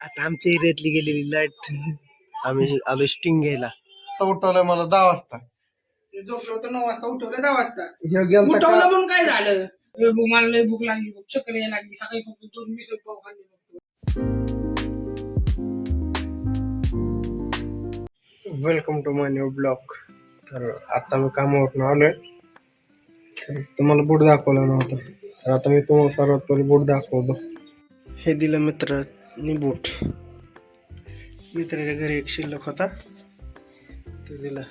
आता आमच्या एरियातली गेलेली लाइट. आम्ही आलो स्टिंग घ्यायला. तो उठवलंय मला दहा वाजता. झोपलो होतो नऊ वाजता उठवलं दहा वाजता. ह्यो गेलता उठवलं का- म्हणून काय झालं? ए, भूक मला लय भूक लागली बघ चक्कर यायला लागली. सकाळी फक्त दोन मिसळ पाव खाल्ले बघ welcome to my new blog तर आता मी कामावरून आलोय. तर तुम्हाला बूट दाखवला नव्हता. तर आता मी तुम्हाला सर्वात पहिले बूट दाखवतो. हे दिलं मित्राने बूट मित्राच्या घरी एक शिल्लक होता. ते दिलं.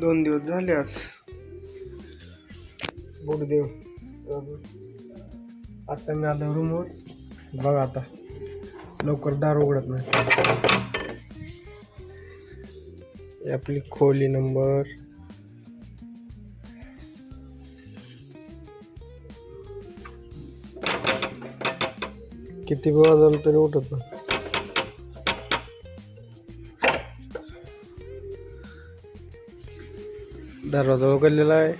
दोन दिवस झाले आज. बूट देव आता मी आलो रूमवर बघा आता. लवकर दार उघडत नाही. आपली खोली नंबर किती वेळा झालं तरी उठत नाही. दरवाजा उघडलेला आहे.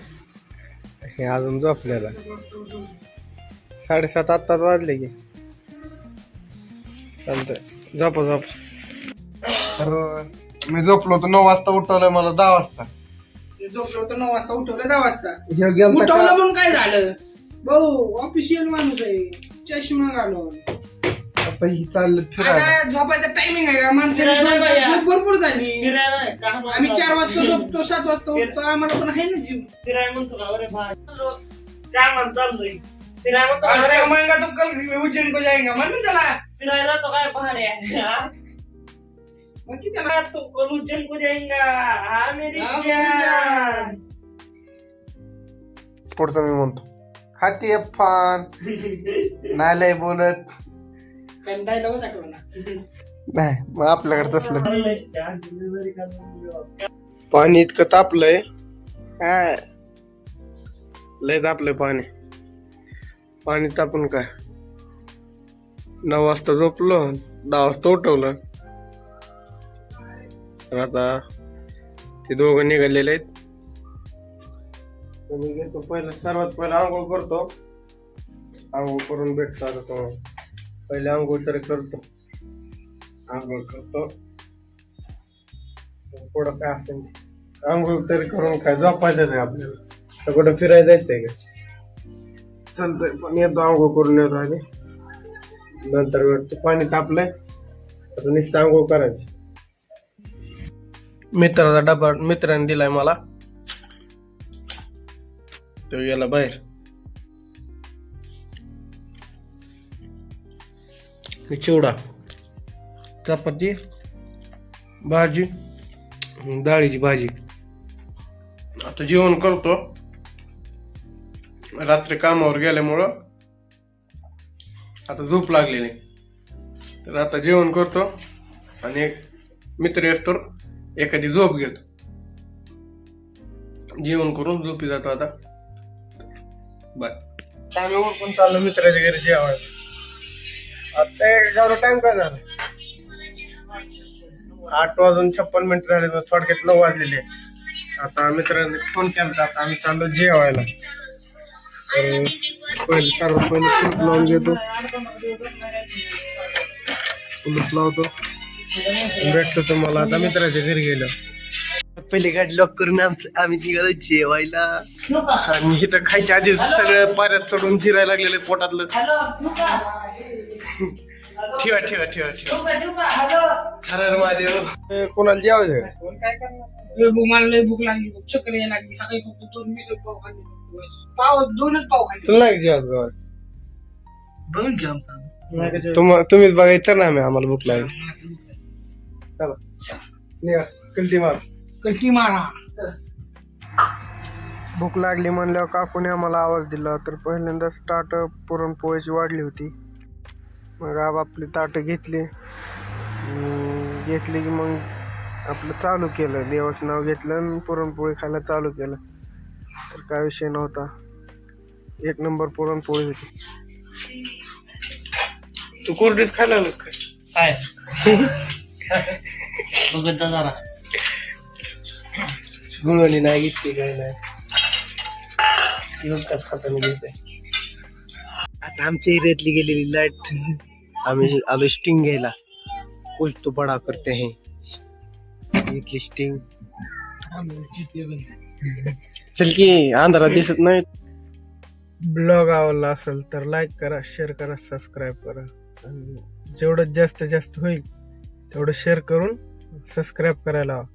हे अजून झोपलेला आहे. साडेसात आत्ताच वाजले की. चालतंय. झोपा झोप. तर मी झोपलो होतो नऊ वाजता उठवलंय मला दहा वाजता. झोपलो होतो नऊ वाजता उठवलं दहा वाजता. गेलता उठवलं का- म्हणून काय झालं? भाऊ ऑफिशियल माणूस आहे. चष्मा घालून आता ही चाललं फिरायला. आता झोपायचा टायमिंग आहे का? माणसाने झोप भरपूर झाली. आम्ही चार वाजता झोपतो सात वाजता उठतो. आम्हाला पण आहे ना जीव. फिराय म्हणतो का? अरे भाई काय म्हणतो चाललोय. फिराय म्हणतो आज का, अरे का महंगा तो कल उज्जैन को? जाएगा फिरायला जातो काय भाडे हा? मग किती तो कल उज्जैन को? जाएगा मेरी हा, मेरी जान पुढचं मी म्हणतो. खाती फान नाही लय बोलत. काय डायलॉगच आठवला नाही मग आपल्याकडे तसलं पाणी इतकं तापलंय. काय? लय तापलंय पाणी. पाणी तापून काय? नऊ वाजता झोपलो दहा वाजता उठवलं. तर आता ते दोघं निघालेले आहेत. तर मी घेतो. पहिलं सर्वात पहिलं आंघोळ करतो. आंघोळ करून भेटतो आता तो. पहिले आंघोळ तरी करतो. आंघोळ करतो. पुढं काय असेल ते. आंघोळ तरी करून काय झोपायचं आहे आपल्याला. तर कुठं फिरायला जायचंय का? चलतंय पण येतो आंघोळ करून येतो आधी नंतर वाटतं पाणी तापलंय. आता नुसतं आंघोळ करायची. मित्राचा डबा मित्राने दिलाय मला. तो गेला बाहेर चिवडा चपाती भाजी डाळीची भाजी आता जेवण करतो रात्री कामावर गेल्यामुळं आता झोप लागली नाही तर आता जेवण करतो आणि एक मित्र असतो एखादी झोप घेतो जेवण करून झोपी जातो आता बाय आम्ही उरकून चाललो मित्राच्या घरी जेवायला. आता एवढा टाइम काय झाला आठ वाजून छप्पन मिनिट झाले थोडक्यात नऊ वाजलेले. आता मित्रांनी फोन केला आता आम्ही चाललो जेवायला. तर पहिले सर्वात पहिले कुलूप लावून घेतो. कुलूप लावतो. भेटतो तुम्हाला आता मित्राच्या घरी गेलो पहिली गाडी लॉक करून आमचं आम्ही निघालो जेवायला. आणि इथं खायच्या आधी सगळं पाऱ्यात चढून जिरायला लागलेलं पोटातलं. ठेवा ठेवा ठेवा ठेवा. हर महादेव. कोणाला जेवायचं मला लय भूक लागली. बघ चक्कर यायला लागली. सकाळी फक्त दोन मिसळ पाव खाल्ले. पाव दोनच पाव खाल्ले. तुला नाही जेवायचं गावात? बघून घ्या आमचा तुम तुम्हीच बघायचं ना आम्ही. आम्हाला भूक लागली. चला. निघा. कल्टी मार कल्टी मारा. भूक लागली म्हणल्यावर काकूने आम्हाला आवाज दिला तर पहिल्यांदाच ताट पुरणपोळीची वाढली होती. मग आप आपली ताटं घेतली. घेतली की मग आपलं चालू केलं. देवाचं नाव घेतलं आणि पुरणपोळी खायला चालू केलं. तर काय विषय नव्हता. एक नंबर पुरणपोळी होती. तू कोरडीत खायला काय? बघत जा जरा. गुळवणी नाही घेतली काही नाही कसं खाताना घेते आता आमच्या एरियातली गेलेली लाइट आम्ही आलो स्टिंग घ्यायला कुछ तो बडा करते हैं इथली स्टिंग चल की अंधारात दिसत नाही ब्लॉग आवडला असेल तर लाईक करा शेअर करा सबस्क्राईब करा आणि जेवढं जास्त जास्त होईल तेवढं शेअर करून सबस्क्राईब करायला हवं